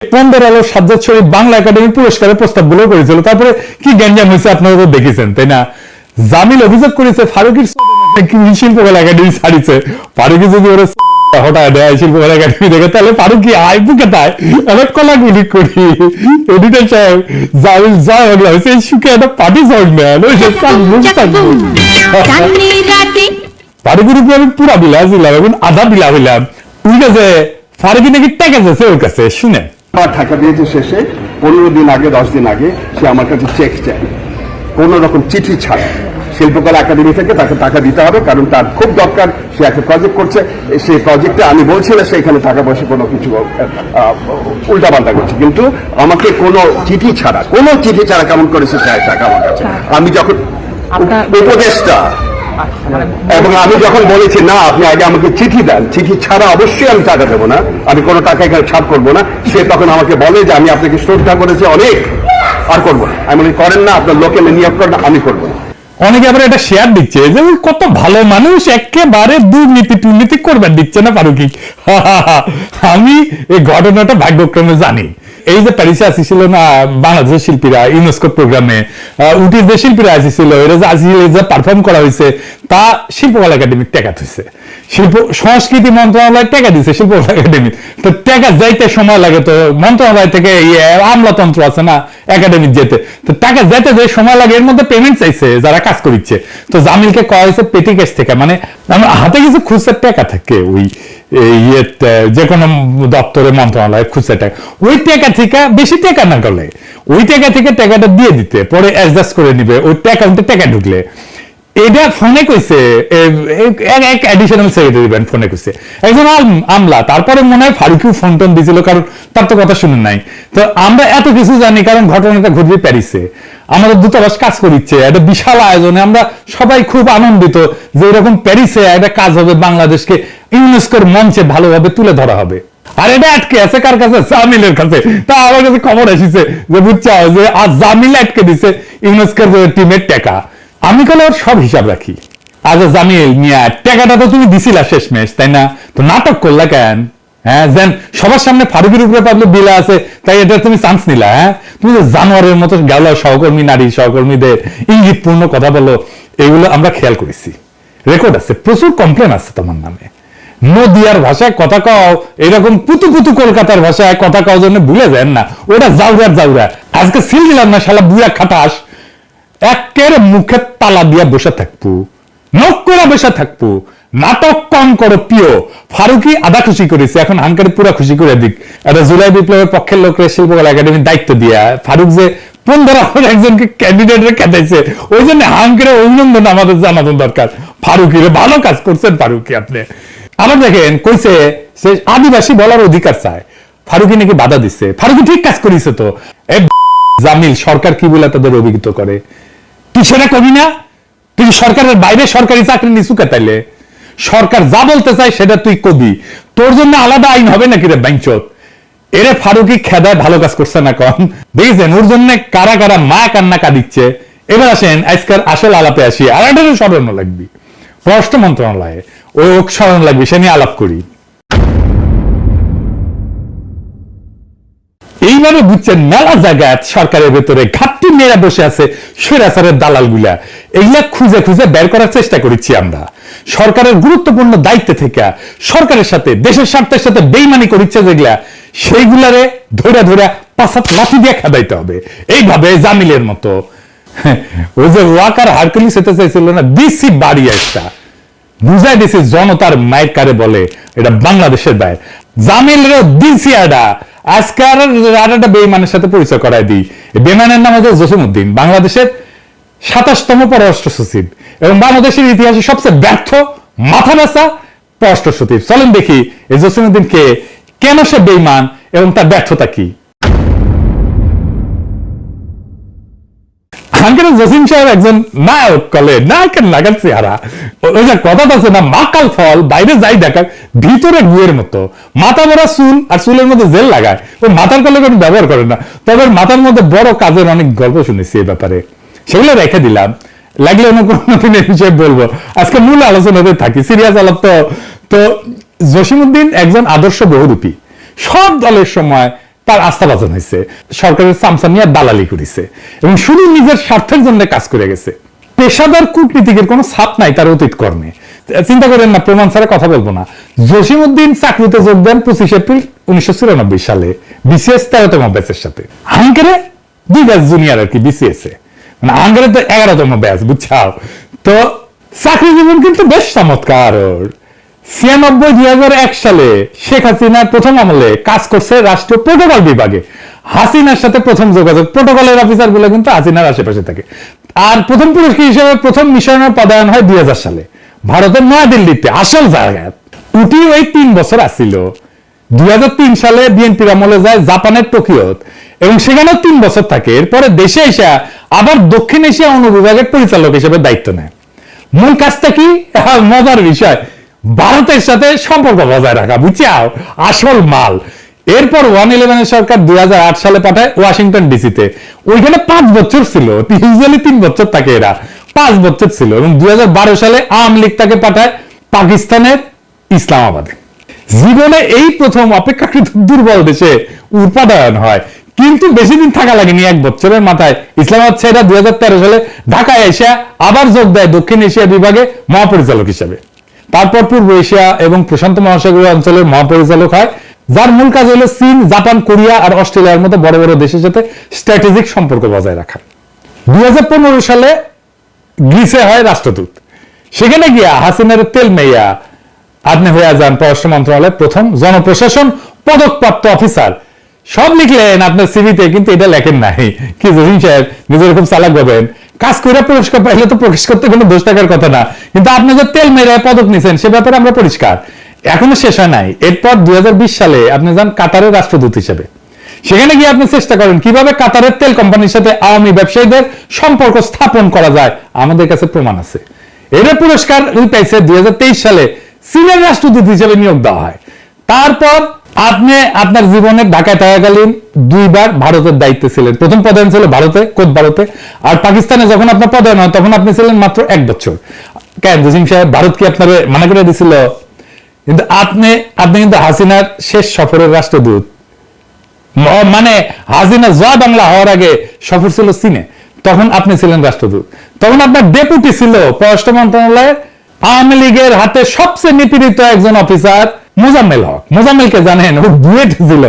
পনেরো আলো সাজ্জাদ শরীফ বাংলা একাডেমি পুরস্কারের প্রস্তাবগুলো করেছিল। তারপরে কি গ্যাঞ্জাম হয়েছে আপনারা তো দেখেছেন তাই না? জামিল অভিযোগ করেছে ফারুকির শিল্পকলা একাডেমি ছাড়িছে। ফারুকি যদি ওরা হঠাৎ দেয় শিল্পকলা একাডেমি দেখে তাহলে ফারুকি আয় বুকে তাই অনেক কলা গুলি করি। এডিটর সাহেব জামিল জয় হলো সেই সুখে একটা পার্টি সং নেন ওই যে সব মুখ থাকবে চাঁদনি রাতে। ফারুকের উপরে আমি পুরা বিলা দিলাম এবং আধা বিলা হইলাম উনি কাছে ফারুকি নাকি টাকা যাচ্ছে ওর কাছে শুনেন। আমার টাকা দিয়েছে শেষে। পনেরো দিন আগে দশ দিন আগে সে আমার কাছে চেক চায়। কোনো রকম চিঠি ছাড়া। শিল্পকলা একাডেমি থেকে তাকে টাকা দিতে হবে কারণ তার খুব দরকার। সে একটা প্রজেক্ট করছে। সেই প্রজেক্টে আমি বলছি না সেখানে টাকা পয়সা কোনো কিছু উল্টাপাল্টা করছে। কিন্তু আমাকে কোনো চিঠি ছাড়া কোনো চিঠি ছাড়া কেমন করে সে চায় টাকা আমার কাছে? আমি যখন উপদেশটা এবং আমি যখন বলেছি না আপনি আগে আমাকে চিঠি দেন চিঠি ছাড়া অবশ্যই আমি টাকা দেবো না আমি কোনো টাকা এখানে করব না সে তখন আমাকে বলে যে আমি আপনাকে শ্রদ্ধা করেছি অনেক আর করব না। আমি বলি, করেন না আপনার লোকে নিয়োগ করেন আমি করব না। অনেকে আবার এটা শেয়ার দিচ্ছে যে কত ভালো মানুষ একেবারে দুর্নীতি টুর্নীতি করবার দিচ্ছে না ফারুকি আমি এই ঘটনাটা ভাগ্যক্রমে জানি। এই যে প্যারিসে আসিছিল না বাংলাদেশের শিল্পীরা ইউনেস্কো প্রোগ্রামে উটির যে শিল্পীরা আসিছিল, এরা যে আসিছিল যে পারফর্ম করা হয়েছে তা শিল্পকলা একাডেমি টেকা হয়েছে শিল্প, সংস্কৃতি মন্ত্রণালয় টেকা দিছে শিল্পকলা একাডেমি তো টেকা যাইতে সময় লাগে তো মন্ত্রণালয় থেকে ইয়ে আমলাতন্ত্র আছে না একাডেমির যেতে। তো টাকা যেতে যে সময় লাগে, এর মধ্যে পেমেন্ট চাইছে, যারা কাজ করিচ্ছে। তো জামিলকে কয়া হয়েছে পেটি ক্যাশ থেকে মানে আমার হাতে কিছু খুচরা টাকা থাকে, ওই ইয়েতে যে কোনো দপ্তরে মন্ত্রণালয়ে খুচরা টাকা। ওই টাকা থেকে বেশি টাকা না করলে ওই টাকা থেকে টাকাটা দিয়ে দিতে, পরে অ্যাডজাস্ট করে নিবে, ওই অ্যাকাউন্টে টাকা ঢুকলে। এটা ফোনে কইছে এক অ্যাডিশনাল সেক্রেটারি ব্যান্ড ফোনে কইছে। একজন আমলা, তারপরে মনে হয় ফারুকিও ফোন টোন কারণ তার তো কথা শুনে নাই। তো আমরা এত কিছু জানি, কারণ ঘটনাটা ঘটবে প্যারিসে। আমাদের দূতাবাস কাজ করিচ্ছে, একটা বিশাল আয়োজনে আমরা সবাই খুব আনন্দিত যে এরকম প্যারিসে একটা কাজ হবে, বাংলাদেশকে ইউনেস্কোর মঞ্চে ভালোভাবে তুলে ধরা হবে। আর এটা আটকে আছে কার কাছে? জামিলের কাছে। তা আমার কাছে খবর এসেছে যে, বুঝছ, যে আজ জামিল আটকে দিছে ইউনেস্কোর টিমের টাকা। আমি কলে ওর সব হিসাব রাখি? আচ্ছা জামিল মিয়া, টাকাটা তো তুমি দিছিলা শেষমেশ, তাই না? তো নাটক করলা কেন? হ্যাঁ সবার সামনে ফারুকের উপরে বিলা আছে, তাই এটা তুমি চান্স নিলা হ্যাঁ? তুমি যে জানোয়ারের মতো সহকর্মী, নারী সহকর্মীদের ইঙ্গিতপূর্ণ কথা বলো, এগুলো আমরা খেয়াল করেছি। রেকর্ড আছে, প্রচুর কমপ্লেন আছে তোমার নামে। নদিয়ার ভাষায় কথা কও, এরকম পুতু পুতু কলকাতার ভাষায় কথা কও জন্য ভুলে যান না। ওটা জাউরার জাউরা। আজকে সিল দিলাম না, শালা বুয়া খাটাস। একের মুখে তালা দিয়া বসে থাকব, নখ করে বসে থাকব। নাটক কম করো, প্রিয়। ফারুকি আধা খুশি করেছে, এখন হাঙ্কারে পুরা খুশি করে দিক। একটা জুলাই বিপ্লবের পক্ষের লোকের শিল্পকলা একাডেমির দায়িত্ব দিয়া। ফারুক যে ওই জন্য হাঙ্কারে অভিনন্দন আমাদের জানানো দরকার। ভালো কাজ করছেন ফারুকি আপনি। আবার দেখেন, কইছে সে আদিবাসী বলার অধিকার চায়। ফারুকি নাকি বাধা দিচ্ছে ফারুকি ঠিক কাজ করিছে তো। জামিল, সরকার কি বলে তাদের অভিহিত করে? তুই সেটা কবি না? তুই সরকারের বাইরে সরকারি চাকরি নিছু তাইলে? সরকার যা বলতে চায় সেটা তুই কবি। তোর জন্য আলাদা আইন হবে নাকি রে ব্যাংচত এরে ফারুকি খেদায় ভালো কাজ করছে না কম। দেখেছেন, ওর জন্য কারা কারা মা কান্না কাঁদিচ্ছে। এবার আসেন আজকাল আসল আলাপে আসি। আর একটা স্মরণ লাগবি। পররাষ্ট্র মন্ত্রণালয়ে। ওক স্মরণ লাগবে, সে নিয়ে আলাপ করি। এইভাবে বুঝছেন মেলা জায়গায় সরকারের ভেতরে ঘাটতি মেয়েরা বসে আছে স্বৈরাচারের দালালগুলা এইগুলা খুঁজে খুঁজে বের করার চেষ্টা করেছি আমরা। সরকারের গুরুত্বপূর্ণ দায়িত্বে থেকে সরকারের সাথে, দেশের স্বার্থের সাথে বেইমানি করিচ্ছে যেগুলা, সেইগুলারে ধরে ধরে পাশাত লাঠি দিয়ে খেদাইতে হবে। এইভাবে জামিলের মতো। ওই যে ওয়াকার হারকুলিস হতে চাইছিল না দিসি বাড়ি একটা। বুঝাই দিছি জনতার মায়ের কারে বলে, এটা বাংলাদেশের বাইর জামিলের দিছি আডা আজকে আর একটা বেইমানের সাথে পরিচয় দিই। বেমানের নাম হচ্ছে বাংলাদেশের সাতাশতম পররাষ্ট্র সচিব এবং বাংলাদেশের ইতিহাসে সবচেয়ে ব্যর্থ মাথা ব্যথা পররাষ্ট্র সচিব। চলেন দেখি এই জসিমুদ্দিন কে কেন সে বেইমান এবং তার ব্যর্থতা কি? জসিম সাহেব একজন নায়ক কলে লাগার চেহারা। ওই যে কথা আছে না, মাকাল ফল, বাইরে যাই ভিতরে গুয়ের মতো। মাথা ভরা চুল আর চুলের মধ্যে জেল লাগায়। মাথার কলে কোনো ব্যবহার করে না। তবে মাথার মধ্যে বড় কাজের অনেক গল্প শুনেছি এই ব্যাপারে। সেগুলো রেখে দিলাম। লাগলে অন্য কোনো দিন এই বিষয়ে বলব। আজকে মূল আলোচনাতে থাকি, সিরিয়াস আলাপ তো। তো জসিমুদ্দিন একজন আদর্শ বহুরূপী। সব দলের সময় তার আস্থাভাজন হয়েছে। সরকারের সামসামিয়া দালালি করেছে এবং শুধু নিজের স্বার্থের জন্য কাজ করে গেছে। পেশাদার কূটনীতিকের কোনো ছাপ নাই তার অতীত কর্মে চিন্তা করেন না, প্রমাণ ছাড়া কথা বলব না। জসিম উদ্দিন চাকরিতে যোগ দেন পঁচিশ এপ্রিল উনিশশো চুরানব্বই সালে বিসিএস তেরোতম ব্যাচের সাথে। হাঙ্কারে দুই ব্যাচ জুনিয়র আর কি বিসিএস এ। মানে হাঙ্গারে তো এগারোতম ব্যাচ, বুঝছাও? তো চাকরি জীবন কিন্তু বেশ চমৎকার। ছিয়ানব্বই, দুই সালে শেখ হাসিনার প্রথম আমলে কাজ করছে রাষ্ট্রীয় প্রোটোকল বিভাগে। হাসিনার সাথে প্রথম যোগাযোগ প্রোটোকলের কিন্তু হাসিনার আশেপাশে থাকে। আর প্রথম পুরস্কার হিসেবে প্রথম মিশনের পদায়ন হয় দুই সালে। ভারতের নয়াদিল্লিতে, আসল ওই তিন বছর দুই সালে বিএনপির আমলে যায় জাপানের টোকিওত। এবং সেখানেও তিন বছর থাকে। এরপরে দেশে এসে আবার দক্ষিণ এশিয়া অনুবিভাগের পরিচালক হিসেবে দায়িত্ব নেয়। মূল কাজটা কি? মজার বিষয়। ভারতের সাথে সম্পর্ক বজায় রাখা, বুঝছাও? আসল মাল। এরপর ওয়ান ইলেভেনের সরকার দুই হাজার আট সালে পাঠায় ওয়াশিংটন ডিসিতে। ওইখানে পাঁচ বছর ছিল ইউজুয়ালি তিন বছর থাকে এরা। পাঁচ বছর ছিল এবং দুই সালে আওয়ামী লীগ তাকে পাঠায় পাকিস্তানের ইসলামাবাদে। জীবনে এই প্রথম অপেক্ষাকৃত দুর্বল দেশে উৎপাদন হয়। কিন্তু বেশি দিন থাকা লাগেনি এক বছরের মাথায়। ইসলামাবাদ ছেড়ে দুই সালে ঢাকায় এসে আবার যোগ দেয় দক্ষিণ এশিয়া বিভাগে মহাপরিচালক হিসেবে। তারপর পূর্ব এশিয়া এবং প্রশান্ত মহাসাগরীয় অঞ্চলের মহাপরিচালক হয়, যার মূল কাজ হলো চীন, জাপান, কোরিয়া আর অস্ট্রেলিয়ার মতো বড় বড় দেশের সাথে স্ট্র্যাটেজিক সম্পর্ক বজায় রাখা। দুই সালে গ্রিসে হয় রাষ্ট্রদূত। সেখানে গিয়া হাসিনার তেল মেয়া আপনি হয়ে যান পররাষ্ট্র মন্ত্রণালয়ের প্রথম জনপ্রশাসন পদকপ্রাপ্ত অফিসার। সব লিখলেন আপনার সিভিতে কিন্তু এটা লেখেন নাই। কি জসিম সাহেব, নিজের খুব চালাক হবেন কাজ করে পুরস্কার পাইলে তো প্রকাশ করতে কোনো দোষ থাকার কথা না। কিন্তু আপনি যে তেল মেরে পদক নিছেন, সে ব্যাপারে আমরা পরিষ্কার। এখনও শেষ হয় নাই। এরপর দুই সালে আপনি যান কাতারের রাষ্ট্রদূত হিসেবে। সেখানে গিয়ে আপনি চেষ্টা করেন কীভাবে কাতারের তেল কোম্পানির সাথে আওয়ামী ব্যবসায়ীদের সম্পর্ক স্থাপন করা যায়। আমাদের কাছে প্রমাণ আছে। এর পুরস্কার পাইছে দুই সালে চীনের রাষ্ট্রদূত হিসেবে নিয়োগ দেওয়া হয়। তারপর আপনি আপনার জীবনে ঢাকায় থাকাকালীন দুইবার ভারতের দায়িত্বে ছিলেন। প্রথম পদায়ন ছিল ভারতে কোদ ভারতে। আর পাকিস্তানে যখন আপনার পদায়ন হয়, তখন আপনি ছিলেন মাত্র এক বছর। কেন জসিম সাহেব, ভারত কি আপনার মানা করে দিছিল? কিন্তু আপনি আপনি কিন্তু হাসিনার শেষ সফরের রাষ্ট্রদূত। মানে হাসিনা জয় বাংলা হওয়ার আগে সফর ছিল চীনে। তখন আপনি ছিলেন রাষ্ট্রদূত। তখন আপনার ডেপুটি ছিল পররাষ্ট্র মন্ত্রণালয়ের আওয়ামী লীগের হাতে সবচেয়ে নিপীড়িত একজন অফিসার মোজাম্মেল হক। মোজাম্মেলকে জানেন, ও বুয়েট ছিল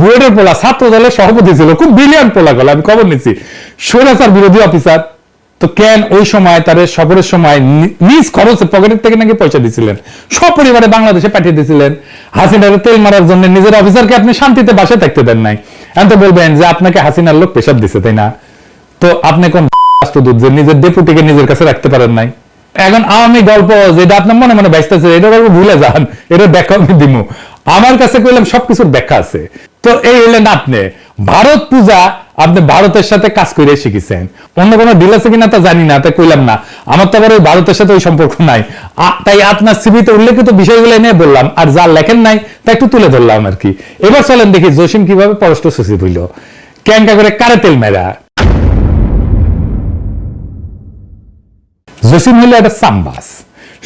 বুয়েটের পোলা, ছাত্র দলের সভাপতি ছিল, খুব ব্রিলিয়ান্ট পোলা গেল, আমি খবর নিচ্ছি। স্বৈরাচার বিরোধী অফিসার তো কেন ওই সময় তার সফরের সময় নিজ খরচে পকেটের থেকে নাকি পয়সা দিছিলেন? সপরিবারে বাংলাদেশে পাঠিয়ে দিয়েছিলেন হাসিনার তেল মারার জন্য নিজের অফিসারকে আপনি শান্তিতে বাসে থাকতে দেন নাই। এখন তো বলবেন যে আপনাকে হাসিনার লোক পেশাব দিছে, তাই না? তো আপনি কোন রাষ্ট্রদূত যে নিজের ডেপুটিকে নিজের কাছে রাখতে পারেন নাই? এখন আওয়ামী গল্প যেটা আপনার মনে মনে ব্যস্তেছে এটা গল্প ভুলে যান, এটা ব্যাখ্যা আমি দিমু। আমার কাছে কইলাম সবকিছুর ব্যাখ্যা আছে। তো এই হলেন আপনি, ভারত পূজা আপনি ভারতের সাথে কাজ করে শিখেছেন। অন্য কোনো ডিল আছে কিনা তা জানি না তাই কইলাম না। আমার তো আবার ওই ভারতের সাথে ওই সম্পর্ক নাই। তাই আপনার সিভিতে উল্লেখিত বিষয়গুলো নিয়ে বললাম, আর যা লেখেন নাই, তা একটু তুলে ধরলাম আর কি। এবার চলেন দেখি জসিম কীভাবে পররাষ্ট্র সচিব হইল। ক্যাঙ্কা করে কারে তেল মেরা? জসিম হইলে একটা সাম্বাস।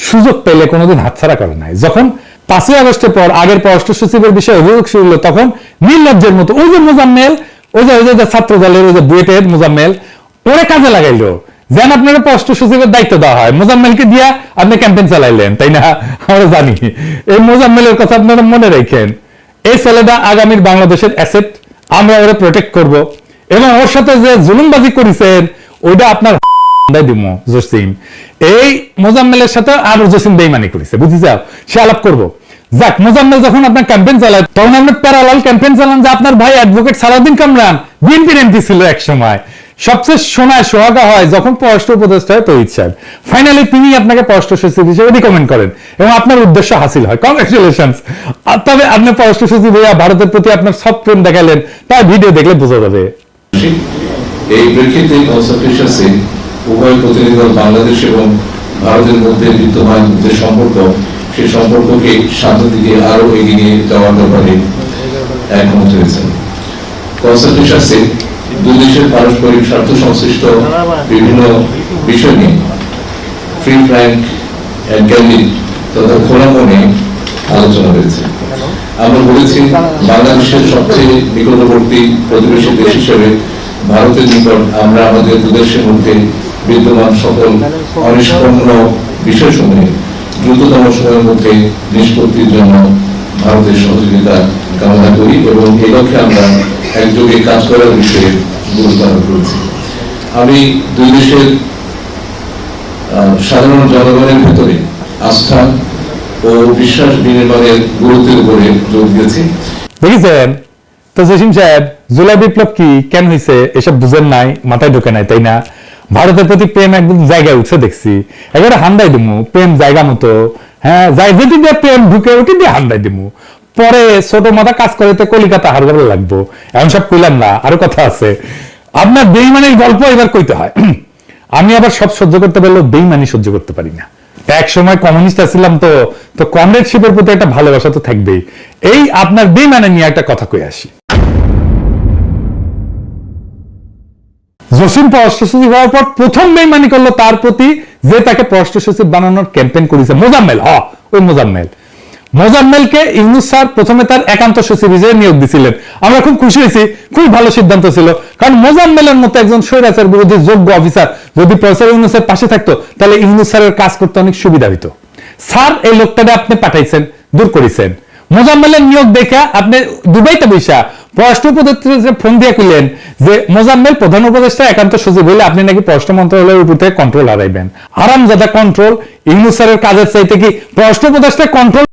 সুযোগ পেলে কোনোদিন হাতছাড়া করে নাই। যখন পাঁচই আগস্টের পর, আগের পররাষ্ট্র সচিবের বিষয়ে অভিযোগ শুরু হলো তখন নির্লজ্জের মতো ওই যে মোজাম্মেল, ওই যে ওই যে ছাত্র দলের ওই যে বুয়েটের মোজাম্মেল, ওরে কাজে লাগাইলো। যেন আপনার পররাষ্ট্র সচিবের দায়িত্ব দেওয়া হয়। মোজাম্মেলকে দিয়া আপনি ক্যাম্পেইন চালাইলেন, তাই না? আমরা জানি। এই মোজাম্মেলের কথা আপনারা মনে রাখেন। এই ছেলেটা আগামীর বাংলাদেশের অ্যাসেট আমরা ওরা প্রোটেক্ট করব। এবং ওর সাথে যে জুলুমবাজি করেছেন, ওইটা আপনার জসিম। এই মোজাম্মেলের সাথে জসিম বেইমানি করেছে বুঝি যাও সে আলাপ করব। যাক, মোজাম্মেল যখন আপনার ক্যাম্পেইন চালায়, তখন আপনি প্যারালাল ক্যাম্পেইন চালান যে আপনার ভাই অ্যাডভোকেট সালাউদ্দিন কামরান বিএনপির এমপি ছিল এক সময় সবচেয়ে সোহাগা হয় যখন পররাষ্ট্র উপদেষ্টা হয় সাহেব। ফাইনালি তিনি আপনাকে পররাষ্ট্র সচিব হিসেবে রিকমেন্ড করেন এবং আপনার উদ্দেশ্য হাসিল হয়। কংগ্রেচুলেশন তবে আপনি পররাষ্ট্র সচিব হইয়া ভারতের প্রতি আপনার সব প্রেম দেখালেন, তার ভিডিও দেখলে বোঝা যাবে। এই প্রেক্ষিতে উভয় প্রতিনিধি দল বাংলাদেশ এবং ভারতের মধ্যে বিদ্যমান যে সম্পর্ক, সেই সম্পর্ককে সামনের দিকে আরও এগিয়ে নিয়ে যাওয়ার ব্যাপারে একমত হয়েছেন। দুই দেশের পারস্পরিক স্বার্থ সংশ্লিষ্ট বিভিন্ন বিষয় নিয়ে ফ্রি ফ্র্যাঙ্ক তথা খোলা মনে আলোচনা হয়েছে। আমরা বলেছি, বাংলাদেশের সবচেয়ে নিকটবর্তী প্রতিবেশী দেশ হিসেবে ভারতের নিকট আমরা আমাদের দুদেশের মধ্যে বিদ্যমান সকল অনিষ্পন্ন বিষয়সমূহে দ্রুততম সময়ের মধ্যে নিষ্পত্তির জন্য ভারতের সহযোগিতা কামনা করি এবং এই লক্ষ্যে আমরা একযোগে কাজ করার বিষয়ে গুরুত্ব আরোপ করেছি। আমি দুই দেশের সাধারণ জনগণের ভেতরে আস্থা ও বিশ্বাস বিনিময়ের গুরুত্বের উপরে জোর দিয়েছি। তো জসিম সাহেব, জুলাই বিপ্লব কি কেন হয়েছে এসব বুঝেন নাই, মাথায় ঢোকে নাই, তাই না? ভারতের প্রতি প্রেম একদম জায়গায় উঠছে দেখছি। এবারে হান্দাই দিমু, প্রেম জায়গা মতো। হ্যাঁ যাই যেটি দিয়ে প্রেম ঢুকে, ওটি দিয়ে হান্দাই দিমু। পরে ছোট মাথা কাজ করে তো কলিকাতা হারবার লাগবো। এমন সব কইলাম না, আরও কথা আছে। আপনার বেইমানের গল্প এবার কইতে হয়। আমি আবার সব সহ্য করতে পারলেও বেইমানি সহ্য করতে পারি না। এক সময় কমিউনিস্ট ছিলাম তো তো কমরেডশিপের প্রতি একটা ভালোবাসা তো থাকবেই। এই আপনার বেইমানে নিয়ে একটা কথা কই আসি। জসিম পররাষ্ট্র সচিব হওয়ার পর প্রথম বেইমানি করল তার প্রতি যে তাকে পররাষ্ট্র সচিব বানানোর ক্যাম্পেইন করেছে মোজাম্মেল। হ, ওই মোজাম্মেল। মোজাম্মেলকে ইউনুস স্যার প্রথমে তার একান্ত সচিব হিসেবে নিয়োগ দিছিলেন। আমরা খুব খুশি হয়েছি, খুব ভালো সিদ্ধান্ত ছিল। কারণ মোজাম্মেলের মতো একজন স্বৈরাচার বিরোধী যোগ্য অফিসার যদি প্রফেসর ইউনুসের পাশে থাকতো, তাহলে ইউনুস স্যারের কাজ করতে অনেক সুবিধা হইতো। স্যার, এই লোকটাকে আপনি পাঠাইছেন, দূর করেছেন। মোজাম্মেলের নিয়োগ দেখে আপনি দুবাইতে বৈশা পররাষ্ট্র উপদেষ্টা ফোন দিয়ে কইলেন যে, মোজাম্মেল প্রধান উপদেষ্টা, একান্ত সচিব হইলে আপনি নাকি পররাষ্ট্র মন্ত্রণালয়ের উপর থেকে কন্ট্রোল হারাইবেন। আরামজাদা কন্ট্রোল ইউনুসারের কাজের চাইতে কি পররাষ্ট্র উপদেষ্টা কন্ট্রোল